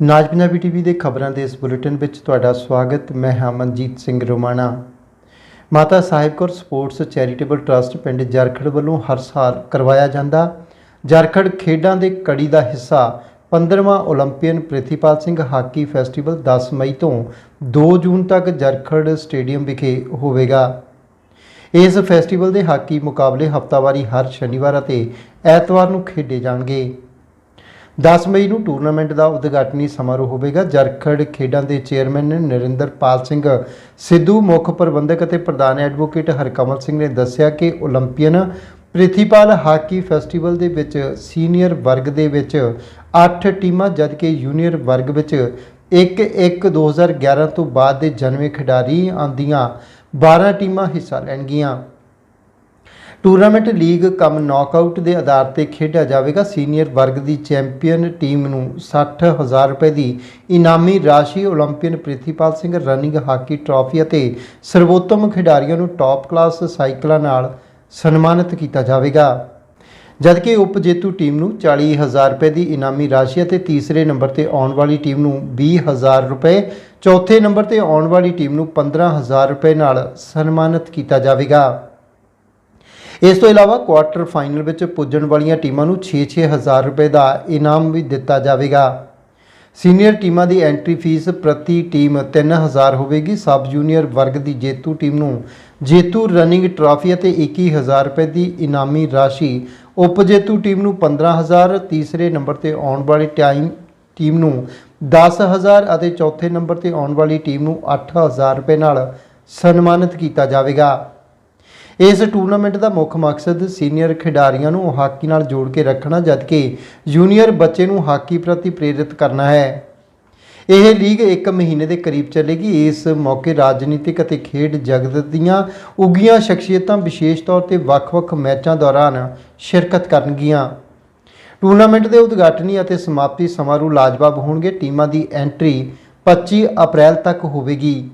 ਨਾਜ Punjabi TV ਦੇ ਖਬਰਾਂ ਦੇ ਇਸ ਬੁਲੇਟਿਨ ਵਿੱਚ ਤੁਹਾਡਾ ਸਵਾਗਤ, ਮੈਂ ਹਾਂ Manjeet Singh Romana. Mata Sahib Kaur sports charitable trust ਪਿੰਡ ਜਰਖੜ ਵੱਲੋਂ ਹਰ ਸਾਲ ਕਰਵਾਇਆ ਜਾਂਦਾ। ਜਰਖੜ ਖੇਡਾਂ ਦੇ ਕੜੀ ਦਾ ਹਿੱਸਾ 15ਵਾਂ 올림픽ਨ ਪ੍ਰਿਥੀਪਾਲ ਸਿੰਘ ਹਾਕੀ ਫੈਸਟੀਵਲ 10 ਮਈ ਤੋਂ 2 ਜੂਨ ਤੱਕ ਜਰਖੜ ਸਟੇਡੀਅਮ ਵਿਖੇ ਹੋਵੇਗਾ। ਇਸ ਫੈਸਟੀਵਲ ਦੇ ਹਾਕੀ ਮੁਕਾਬਲੇ ਹਫਤਾਵਾਰੀ ਹਰ ਸ਼ਨੀਵਾਰ ਅਤੇ ਐਤਵਾਰ ਨੂੰ ਖੇਡੇ ਜਾਣਗੇ। 10 ਮਈ ਨੂੰ ਟੂਰਨਾਮੈਂਟ ਦਾ ਉਦਘਾਟਨੀ ਸਮਾਰੋਹ ਹੋਵੇਗਾ। ਜਰਖੜ ਖੇਡਾਂ ਦੇ ਚੇਅਰਮੈਨ ਨਰਿੰਦਰਪਾਲ ਸਿੰਘ ਸਿੱਧੂ, ਮੁੱਖ ਪ੍ਰਬੰਧਕ ਅਤੇ ਪ੍ਰਧਾਨ ਐਡਵੋਕੇਟ ਹਰਕਮਲ ਸਿੰਘ ਨੇ ਦੱਸਿਆ ਕਿ 올림픽ਨ ਪ੍ਰਿਥੀਪਾਲ ਹਾਕੀ ਫੈਸਟੀਵਲ ਦੇ ਵਿੱਚ ਸੀਨੀਅਰ ਵਰਗ ਦੇ ਵਿੱਚ 8 ਟੀਮਾਂ, ਜਦਕਿ ਜੂਨੀਅਰ ਵਰਗ ਵਿੱਚ 1-1-2011 ਤੋਂ ਬਾਅਦ ਦੇ ਜਨਮੇ ਖਿਡਾਰੀ ਆਂਦੀਆਂ 12 ਟੀਮਾਂ ਹਿੱਸਾ ਲੈਣਗੀਆਂ। ਟੂਰਨਾਮੈਂਟ ਲੀਗ ਕਮ ਨੌਕਆਊਟ ਦੇ ਆਧਾਰ ਤੇ ਖੇਡਿਆ ਜਾਵੇਗਾ। ਸੀਨੀਅਰ ਵਰਗ ਦੀ ਚੈਂਪੀਅਨ ਟੀਮ ਨੂੰ 60000 ਰੁਪਏ ਦੀ ਇਨਾਮੀ ਰਾਸ਼ੀ 올림픽ਨ Prithipal Singh running hockey trophy ਅਤੇ ਸਰਵੋਤਮ ਖਿਡਾਰੀਆਂ ਨੂੰ ਟਾਪ ਕਲਾਸ ਸਾਈਕਲਾਂ ਨਾਲ ਸਨਮਾਨਿਤ ਕੀਤਾ ਜਾਵੇਗਾ। ਜਦਕਿ ਉਪ ਜੇਤੂ ਟੀਮ ਨੂੰ 40000 ਰੁਪਏ ਦੀ ਇਨਾਮੀ ਰਾਸ਼ੀ ਅਤੇ ਤੀਸਰੇ ਨੰਬਰ ਤੇ ਆਉਣ ਵਾਲੀ ਟੀਮ ਨੂੰ 20000 ਰੁਪਏ, ਚੌਥੇ ਨੰਬਰ ਤੇ ਆਉਣ ਵਾਲੀ ਟੀਮ ਨੂੰ 15000 ਰੁਪਏ ਨਾਲ ਸਨਮਾਨਿਤ ਕੀਤਾ ਜਾਵੇਗਾ। ਇਸ ਤੋਂ ਇਲਾਵਾ ਕੁਆਰਟਰ ਫਾਈਨਲ ਵਿੱਚ ਪੁੱਜਣ ਵਾਲੀਆਂ ਟੀਮਾਂ ਨੂੰ 6-6000 ਰੁਪਏ ਦਾ ਇਨਾਮ ਵੀ ਦਿੱਤਾ ਜਾਵੇਗਾ। ਸੀਨੀਅਰ ਟੀਮਾਂ ਦੀ ਐਂਟਰੀ ਫੀਸ ਪ੍ਰਤੀ ਟੀਮ 3000 ਹੋਵੇਗੀ। ਸਬ ਜੂਨੀਅਰ ਵਰਗ ਦੀ ਜੇਤੂ ਟੀਮ ਨੂੰ ਜੇਤੂ ਰਨਿੰਗ ਟਰਾਫੀ ਅਤੇ 21000 ਰੁਪਏ ਦੀ ਇਨਾਮੀ ਰਾਸ਼ੀ ਉਪ ਜੇਤੂ ਟੀਮ ਨੂੰ 15000 ਤੀਸਰੇ ਨੰਬਰ ਤੇ ਆਉਣ ਵਾਲੀ ਟਾਈਮ ਟੀਮ ਨੂੰ 10000 ਅਤੇ ਚੌਥੇ ਨੰਬਰ ਤੇ ਆਉਣ ਵਾਲੀ ਟੀਮ ਨੂੰ 8000 ਰੁਪਏ ਨਾਲ ਸਨਮਾਨਿਤ ਕੀਤਾ ਜਾਵੇਗਾ। ਇਸ ਟੂਰਨਾਮੈਂਟ ਦਾ ਮੁੱਖ ਮਕਸਦ ਸੀਨੀਅਰ ਖਿਡਾਰੀਆਂ ਨੂੰ ਹਾਕੀ ਨਾਲ ਜੋੜ ਕੇ ਰੱਖਣਾ, ਜਦਕਿ ਜੂਨੀਅਰ ਬੱਚੇ ਨੂੰ ਹਾਕੀ ਪ੍ਰਤੀ ਪ੍ਰੇਰਿਤ ਕਰਨਾ ਹੈ। ਇਹ ਲੀਗ 1 ਮਹੀਨੇ ਦੇ ਕਰੀਬ ਚੱਲੇਗੀ। ਇਸ ਮੌਕੇ ਰਾਜਨੀਤਿਕ ਅਤੇ ਖੇਡ ਜਗਤ ਦੀਆਂ ਉੱਗੀਆਂ ਸ਼ਖਸੀਅਤਾਂ ਵਿਸ਼ੇਸ਼ ਤੌਰ ਤੇ ਵੱਖ-ਵੱਖ ਮੈਚਾਂ ਦੌਰਾਨ ਸ਼ਿਰਕਤ ਕਰਨਗੀਆਂ। ਟੂਰਨਾਮੈਂਟ ਦੇ ਉਦਘਾਟਨੀ ਅਤੇ ਸਮਾਪਤੀ ਸਮਾਰੋਹ ਲਾਜਵਾਬ ਹੋਣਗੇ। ਟੀਮਾਂ ਦੀ ਐਂਟਰੀ 25 ਅਪ੍ਰੈਲ ਤੱਕ ਹੋਵੇਗੀ।